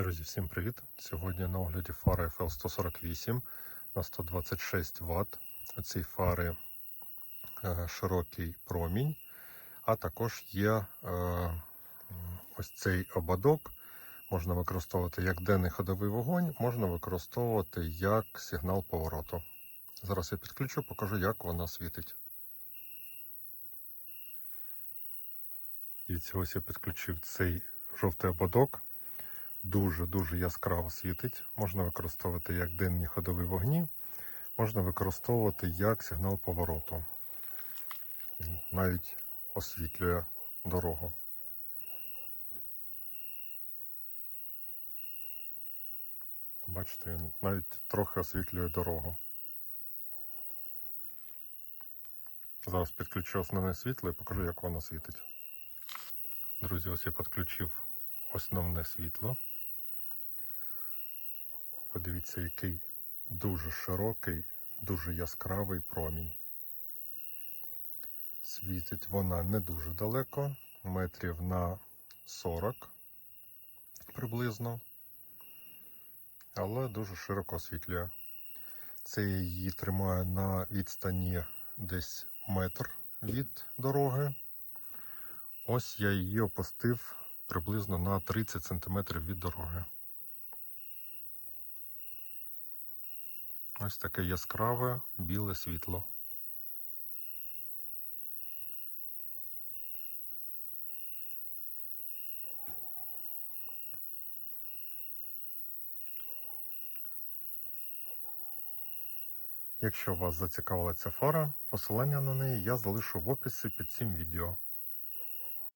Друзі, всім привіт! Сьогодні на огляді фара FL148 на 126 Вт. У цій фари широкий промінь, а також є е, ось цей ободок. Можна використовувати як денний ходовий вогонь, можна використовувати як сигнал повороту. Зараз я підключу, покажу, як вона світить. Дивіться, ось я підключив цей жовтий ободок дуже-дуже яскраво світить. Можна використовувати як денні ходові вогні, можна використовувати як сигнал повороту. Він Навіть освітлює дорогу. Бачите, він навіть трохи освітлює дорогу. Зараз підключу основне світло і покажу, як воно світить. Друзі, ось я підключив основне світло. Подивіться, який дуже широкий, дуже яскравий промінь. Світить вона не дуже далеко, метрів на 40 приблизно, але дуже широко освітлює. Це я її тримаю на відстані десь метр від дороги. Ось я її опустив приблизно на 30 см від дороги. Ось таке яскраве біле світло. Якщо вас зацікавила ця фара, посилання на неї я залишу в описі під цим відео.